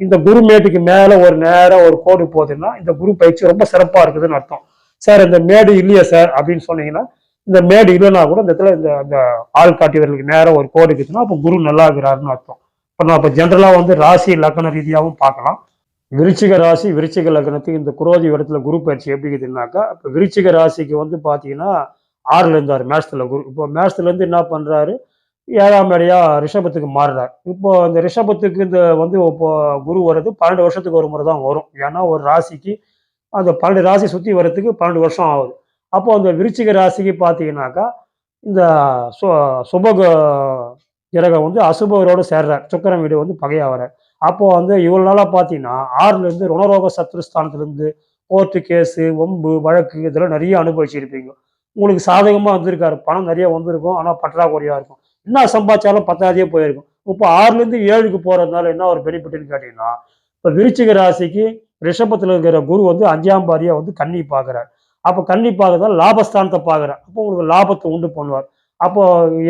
இந்த குரு மேட்டுக்கு மேல ஒரு நேரம் ஒரு கோடு போகுதுன்னா இந்த குரு பயிற்சி ரொம்ப சிறப்பா இருக்குதுன்னு அர்த்தம். சார் இந்த மேடு இல்லையா சார் அப்படின்னு சொன்னீங்கன்னா இந்த மேடு இல்லைன்னா கூட இந்த இடத்துல இந்த அந்த ஆள் காட்டியவர்களுக்கு நேரம் ஒரு கோடு இருக்குதுன்னா அப்போ குரு நல்லா இருக்கிறாருன்னு அர்த்தம். இப்போ நான் இப்போ ஜென்ரலாக வந்து ராசி லக்ன ரீதியாகவும் பார்க்கலாம். விருச்சிக ராசி விருச்சிக லக்னத்துக்கு இந்த குரோதி இடத்துல குரு பயிற்சி எப்படி இருக்குதுன்னாக்கா இப்போ விருச்சிக ராசிக்கு வந்து பார்த்தீங்கன்னா ஆறுல இருந்தார் மேஷத்துல குரு. இப்போ மேஷத்துல இருந்து என்ன பண்றாரு? ஏழாம் நடையாக ரிஷபத்துக்கு மாறுறார். இப்போ இந்த ரிஷபத்துக்கு இந்த வந்து இப்போ குரு வர்றது பன்னெண்டு வருஷத்துக்கு ஒரு முறை தான் வரும். ஏன்னா ஒரு ராசிக்கு அந்த பன்னெண்டு ராசி சுற்றி வர்றதுக்கு பன்னெண்டு வருஷம் ஆகுது. அப்போ அந்த விருச்சிக ராசிக்கு பார்த்தீங்கன்னாக்கா இந்த சு சுப கிரகம் வந்து அசுபகரோடு சேர்றார். சுக்கிரன் வீடு வந்து பகையாகிறார் அப்போ வந்து இவ்வளோ நாளாக பார்த்தீங்கன்னா ஆறுலேருந்து ருணரோக சத்ருஸ்தானத்துலேருந்து கோர்ட்டு கேஸு வம்பு வழக்கு இதெல்லாம் நிறைய அனுபவிச்சிருப்பீங்க. உங்களுக்கு சாதகமாக வந்திருக்காரு. பணம் நிறைய வந்திருக்கும். ஆனால் பற்றாக்குறையாக இருக்கும். என்ன சம்பாதிச்சாலும் பத்தாவதே போயிருக்கும். இப்போ ஆறுலேருந்து ஏழுக்கு போகிறதுனால என்ன ஒரு பெனிஃபிட்னு கேட்டிங்கன்னா இப்போ விருச்சிக ராசிக்கு ரிஷபத்தில் இருக்கிற குரு வந்து அஞ்சாம் பாரியாக வந்து கண்ணி பார்க்குறார் அப்போ கண்ணி பார்க்கறதால லாபஸ்தானத்தை பார்க்குறார் அப்போ உங்களுக்கு லாபத்தை உண்டு பண்ணுவார். அப்போ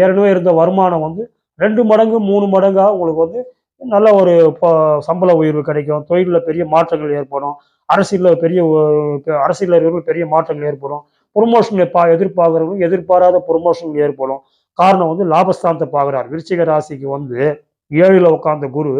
ஏற்கனவே இருந்த வருமானம் வந்து ரெண்டு மடங்கு மூணு மடங்காக உங்களுக்கு வந்து நல்ல ஒரு சம்பள உயர்வு கிடைக்கும். தொழிலில் பெரிய மாற்றங்கள் ஏற்படும். அரசியலில் பெரிய அரசியலில் பெரிய மாற்றங்கள் ஏற்படும். ப்ரொமோஷன் பா எதிர்பார்க்குறவங்களுக்கு எதிர்பாராத ப்ரொமோஷன் ஏற்படும். காரணம் வந்து லாபஸ்தானத்தை பார்க்குறார். விருச்சிக ராசிக்கு வந்து ஏழில் உட்கார்ந்த குரு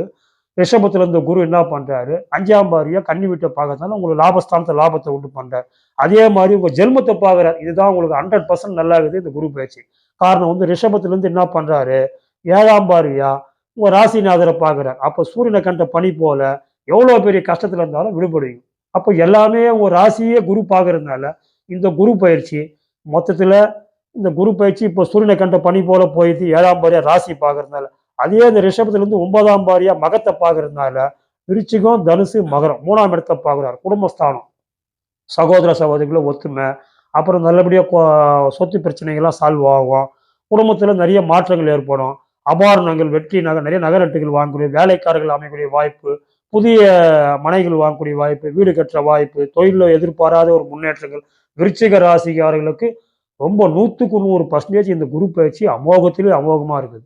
ரிஷபத்தில் இருந்த குரு என்ன பண்ணுறாரு அஞ்சாம் பாரியாக கன்னி வீட்டை பார்க்கறதுனால உங்களுக்கு லாபஸ்தானத்தை லாபத்தை உண்டு பண்ணுறார் அதே மாதிரி உங்கள் ஜென்மத்தை பார்க்குறாரு. இதுதான் உங்களுக்கு ஹண்ட்ரட் பர்சன்ட் நல்லா இருக்குது இந்த குரு பயிற்சி காரணம் வந்து ரிஷபத்துலேருந்து என்ன பண்ணுறாரு ஏழாம் பாரியாக உங்கள் ராசிநாதரை பார்க்குறாரு. அப்போ சூரியனை கண்ட பனி போல எவ்வளோ பெரிய கஷ்டத்தில் இருந்தாலும் விடுபடுவீங்க. அப்போ எல்லாமே உங்கள் ராசியே குரு பார்க்கறதுனால இந்த குரு பயிற்சி மொத்தத்தில் இந்த குரு பயிற்சி இப்போ சூரியனை கண்ட பனி போல போயிட்டு ஏழாம் பாரியா ராசி பார்க்கறதுனால அதே இந்த ரிஷபத்துல இருந்து ஒன்பதாம் பாரியா மகத்தை பார்க்கறதுனால விருச்சிகம் தனுசு மகரம் மூணாம் இடத்தை பார்க்குறாரு குடும்பஸ்தானம். சகோதர சகோதரிகளை ஒத்துமை. அப்புறம் நல்லபடியாக சொத்து பிரச்சனைகள்லாம் சால்வ் ஆகும். குடும்பத்தில் நிறைய மாற்றங்கள் ஏற்படும். அபாரணங்கள் வெற்றி நகர் நிறைய நகரட்டுகள் வாங்கக்கூடிய வேலைக்காரர்கள் அமையக்கூடிய வாய்ப்பு புதிய மனைகள் வாங்கக்கூடிய வாய்ப்பு வீடு கட்டுற வாய்ப்பு தொழிலில் எதிர்பாராத ஒரு முன்னேற்றங்கள் விருச்சிக ராசிக்காரர்களுக்கு ரொம்ப நூற்றுக்கு நூறு பர்சன்டேஜ் இந்த குரு பயிற்சி அமோகத்திலே அமோகமாக இருக்குது.